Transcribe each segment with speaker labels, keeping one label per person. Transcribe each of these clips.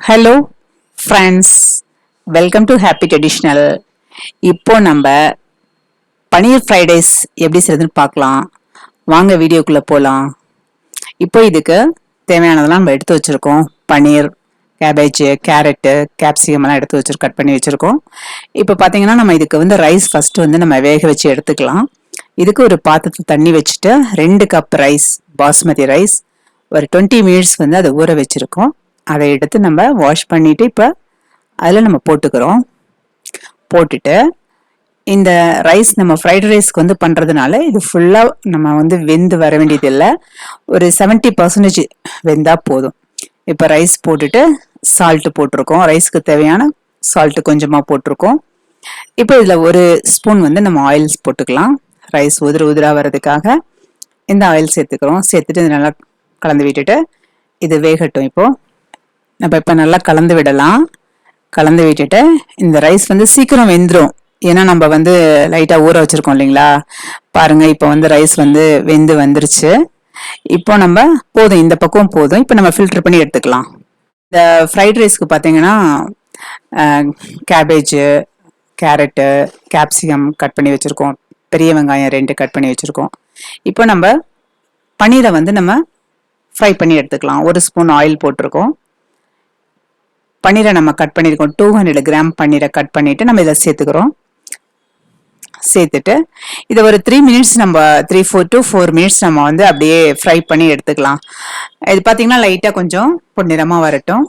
Speaker 1: Hello friends welcome to happy traditional இப்போ நம்ம paneer fried rice எப்படி செய்யறதுன்னு பார்க்கலாம். வாங்க வீடியோக்குள்ளே போகலாம் இப்போ இதுக்கு தேவையானதெல்லாம் நம்ம எடுத்து வச்சுருக்கோம். பன்னீர் கேபேஜ் கேரட்டு கேப்சிகம் எல்லாம் எடுத்து வச்சு கட் பண்ணி வச்சுருக்கோம். இப்போ பார்த்தீங்கன்னா நம்ம இதுக்கு வந்து ரைஸ் ஃபஸ்ட்டு வந்து நம்ம வேக வச்சு எடுத்துக்கலாம். இதுக்கு ஒரு பாத்திரத்தில் தண்ணி வச்சுட்டு ரெண்டு கப் ரைஸ் பாஸ்மதி ரைஸ் ஒரு டுவெண்ட்டி மினிட்ஸ் வந்து அதை ஊற வச்சுருக்கோம். அதை எடுத்து நம்ம வாஷ் பண்ணிவிட்டு இப்போ அதில் நம்ம போட்டுக்கிறோம். போட்டுட்டு இந்த ரைஸ் நம்ம ஃப்ரைட் ரைஸ்க்கு வந்து பண்ணுறதுனால இது ஃபுல்லாக நம்ம வந்து வெந்து வர வேண்டியதில்லை ஒரு செவன்ட்டி பர்சன்டேஜ் வெந்தால் போதும். இப்போ ரைஸ் போட்டுட்டு சால்ட்டு போட்டிருக்கோம். ரைஸ்க்கு தேவையான சால்ட்டு கொஞ்சமாக போட்டிருக்கோம். இப்போ இதில் ஒரு ஸ்பூன் வந்து நம்ம ஆயில்ஸ் போட்டுக்கலாம். ரைஸ் உதிர உதிராக வர்றதுக்காக இந்த ஆயில் சேர்த்துக்கிறோம். சேர்த்துட்டு இது நல்லா கலந்து விட்டுட்டு இது வேகட்டும் இப்போது நம்ம இப்போ நல்லா கலந்து விடலாம். கலந்து விட்டுட்டு இந்த ரைஸ் வந்து சீக்கிரம் வெந்துடும் ஏன்னா நம்ம வந்து லைட்டாக ஊற வச்சுருக்கோம் இல்லைங்களா? பாருங்க இப்போ வந்து ரைஸ் வந்து வெந்து வந்துருச்சு. இப்போ நம்ம போதும் இந்த பக்கம் போதும். இப்போ நம்ம ஃபில்டர் பண்ணி எடுத்துக்கலாம். இந்த ஃப்ரைட் ரைஸ்க்கு பார்த்தீங்கன்னா கேபேஜு கேரட்டு கேப்சிகம் கட் பண்ணி வச்சுருக்கோம். பெரிய வெங்காயம் ரெண்டு கட் பண்ணி வச்சுருக்கோம். இப்போ நம்ம பன்னீரை வந்து நம்ம ஃப்ரை பண்ணி எடுத்துக்கலாம். ஒரு ஸ்பூன் ஆயில் போட்டிருக்கோம். பன்னீரை நம்ம கட் பண்ணியிருக்கோம் டூ ஹண்ட்ரட் கிராம் பன்னீரை கட் பண்ணிவிட்டு நம்ம இதை சேர்த்துக்கிறோம். சேர்த்துட்டு இதை ஒரு த்ரீ மினிட்ஸ் நம்ம three four to four minutes நம்ம வந்து அப்படியே ஃப்ரை பண்ணி எடுத்துக்கலாம். இது பார்த்தீங்கன்னா லைட்டாக கொஞ்சம் பொன்னிறமாக வரட்டும்.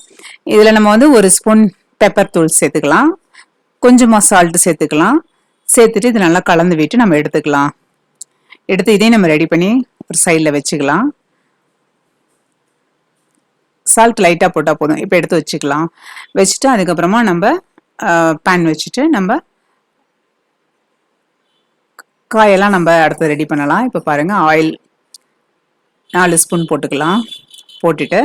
Speaker 1: இதில் நம்ம வந்து ஒரு ஸ்பூன் பெப்பர் தூள் சேர்த்துக்கலாம். கொஞ்சமாக சால்ட்டு சேர்த்துக்கலாம். சேர்த்துட்டு இது நல்லா கலந்து விட்டு நம்ம எடுத்துக்கலாம். எடுத்து இதையும் நம்ம ரெடி பண்ணி ஒரு சைடில் வச்சுக்கலாம். சால்ட் லைட்டாக போட்டால் போதும். இப்போ எடுத்து வச்சுக்கலாம். வச்சுட்டு அதுக்கப்புறமா நம்ம பேன் வச்சுட்டு நம்ம காயெல்லாம் நம்ம அடுத்து ரெடி பண்ணலாம். இப்போ பாருங்கள் ஆயில் நாலு ஸ்பூன் போட்டுக்கலாம். போட்டுட்டு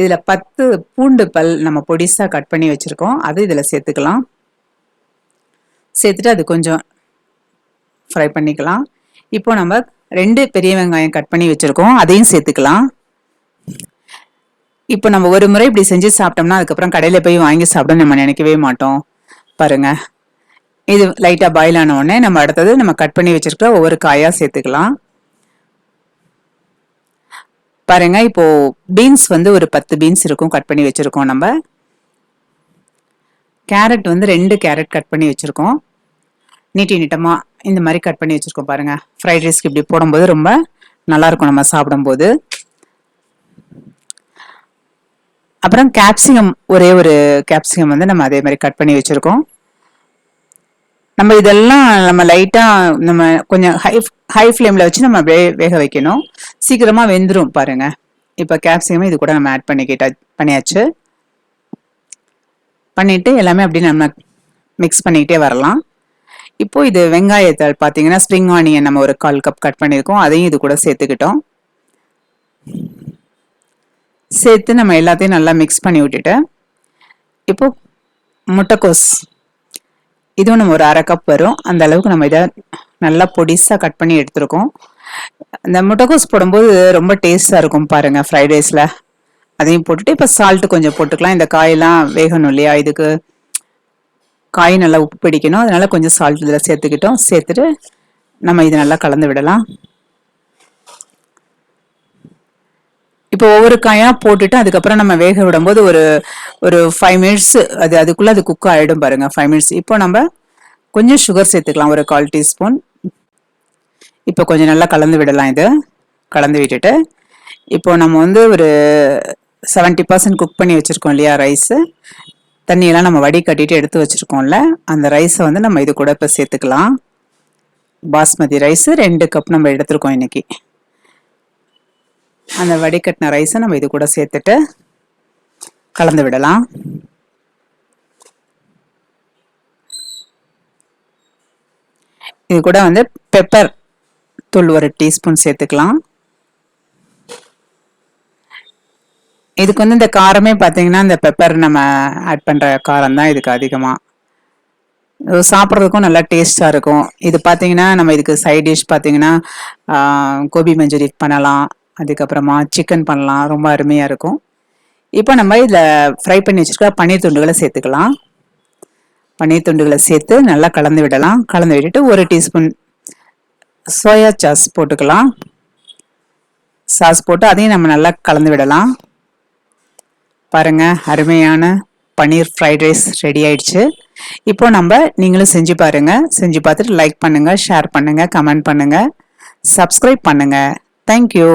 Speaker 1: இதில் பத்து பூண்டு பல் நம்ம பொடிசாக கட் பண்ணி வச்சுருக்கோம். அது இதில் சேர்த்துக்கலாம். சேர்த்துட்டு அது கொஞ்சம் ஃப்ரை பண்ணிக்கலாம். இப்போ நம்ம ரெண்டு பெரிய வெங்காயம் கட் பண்ணி வச்சுருக்கோம். அதையும் சேர்த்துக்கலாம். இப்போ நம்ம ஒரு முறை இப்படி செஞ்சு சாப்பிட்டோம்னா அதுக்கப்புறம் கடையில் போய் வாங்கி சாப்பிட நம்ம நினைக்கவே மாட்டோம். பாருங்க. இது லைட்டாக பாயில் ஆன உடனே நம்ம அடுத்தது நம்ம கட் பண்ணி வச்சிருக்க ஒவ்வொரு காயாக சேர்த்துக்கலாம். பாருங்க இப்போ பீன்ஸ் வந்து ஒரு பத்து பீன்ஸ் இருக்கும் கட் பண்ணி வச்சிருக்கோம் நம்ம. கேரட் வந்து ரெண்டு கேரட் கட் பண்ணி வச்சிருக்கோம். நீட்டி நீட்டமாக இந்த மாதிரி கட் பண்ணி வச்சுருக்கோம் பாருங்கள் ஃப்ரைட் ரைஸ்க்கு இப்படி போடும்போது ரொம்ப நல்லாயிருக்கும் நம்ம சாப்பிடும்போது. அப்புறம் கேப்சிகம் ஒரே ஒரு கேப்சிகம் வந்து நம்ம அதே மாதிரி கட் பண்ணி வச்சுருக்கோம். நம்ம இதெல்லாம் நம்ம லைட்டாக நம்ம கொஞ்சம் ஹை ஹை ஃப்ளேமில் வச்சு நம்ம வே வேக வைக்கணும். சீக்கிரமாக வெந்துடும் பாருங்கள் இப்போ கேப்சிகம் இது கூட நம்ம ஆட் பண்ணிக்கிட்ட பண்ணியாச்சு. பண்ணிட்டு எல்லாமே அப்படி நம்ம மிக்ஸ் பண்ணிக்கிட்டே வரலாம். இப்போ இது வெங்காயத்தால் பார்த்தீங்கன்னா ஸ்ப்ரிங் ஆனியன் நம்ம ஒரு கால் கப் கட் பண்ணியிருக்கோம். அதையும் இது கூட சேர்த்துக்கிட்டோம். சேர்த்து நம்ம எல்லாத்தையும் நல்லா மிக்ஸ் பண்ணி விட்டுட்டு இப்போ முட்டைக்கோஸ். இதுவும் நம்ம ஒரு அரை கப் வரும். அந்த அளவுக்கு நம்ம இதை நல்லா பொடிசாக கட் பண்ணி எடுத்துருக்கோம். இந்த முட்டைக்கோஸ் போடும்போது ரொம்ப டேஸ்டாக இருக்கும் பாருங்கள் ஃப்ரைட் ரைஸில் அதையும் போட்டுட்டு இப்போ சால்ட்டு கொஞ்சம் போட்டுக்கலாம். இந்த காயெல்லாம் வேகணும் இல்லையா? இதுக்கு காய் நல்லா உப்பு பிடிக்கணும். அதனால கொஞ்சம் சால்ட் இதில் சேர்த்துக்கிட்டோம். சேர்த்துட்டு நம்ம இது நல்லா கலந்து விடலாம். இப்போ ஒவ்வொரு காயாக போட்டுட்டு அதுக்கப்புறம் நம்ம வேக விடும்போது ஒரு ஒரு ஃபைவ் மினிட்ஸ் அது அதுக்குள்ளே அது குக் ஆகிடும் பாருங்க ஃபைவ் மினிட்ஸ் இப்போ நம்ம கொஞ்சம் சுகர் சேர்த்துக்கலாம் ஒரு கால் டீஸ்பூன். இப்போ கொஞ்சம் நல்லா கலந்து விடலாம் இது. கலந்து விட்டுட்டு இப்போ நம்ம வந்து ஒரு செவன்ட்டி பர்சன்ட் குக் பண்ணி வச்சுருக்கோம் இல்லையா ரைஸு தண்ணியெல்லாம் நம்ம வடி கட்டிட்டு எடுத்து வச்சுருக்கோம்ல அந்த ரைஸை வந்து நம்ம இது கூட இப்போ சேர்த்துக்கலாம். பாஸ்மதி ரைஸு ரெண்டு கப் நம்ம எடுத்துருக்கோம் இன்னைக்கு. அந்த வடிகட்டின ரைஸை நம்ம இது கூட சேர்த்துட்டு கலந்து விடலாம். இது கூட வந்து பெப்பர் தூள் ஒரு டீஸ்பூன் சேர்த்துக்கலாம். இதுக்கு வந்து இந்த காரமே பார்த்தீங்கன்னா இந்த பெப்பர் நம்ம ஆட் பண்ணுற காரம் தான் இதுக்கு அதிகமாக சாப்பிட்றதுக்கும் நல்லா டேஸ்ட்டாக இருக்கும். இது பார்த்தீங்கன்னா நம்ம இதுக்கு சைட் டிஷ் பார்த்தீங்கன்னா கோபி மஞ்சூரி பண்ணலாம். அதுக்கப்புறமா சிக்கன் பண்ணலாம். ரொம்ப அருமையாக இருக்கும். இப்போ நம்ம இதில் ஃப்ரை பண்ணி வச்சுருக்க பன்னீர் துண்டுகளை சேர்த்துக்கலாம். பன்னீர் துண்டுகளை சேர்த்து நல்லா கலந்து விடலாம். கலந்து விட்டுட்டு ஒரு டீஸ்பூன் சோயா சாஸ் போட்டுக்கலாம். சாஸ் போட்டு அதையும் நம்ம நல்லா கலந்து விடலாம். பாருங்கள் அருமையான பன்னீர் ஃப்ரைட் ரைஸ் ரெடி ஆயிடுச்சு. இப்போ நம்ம நீங்களும் செஞ்சு பாருங்கள் செஞ்சு பார்த்துட்டு லைக் பண்ணுங்கள் ஷேர் பண்ணுங்கள் கமெண்ட் பண்ணுங்கள் சப்ஸ்கிரைப் பண்ணுங்கள் தேங்க்யூ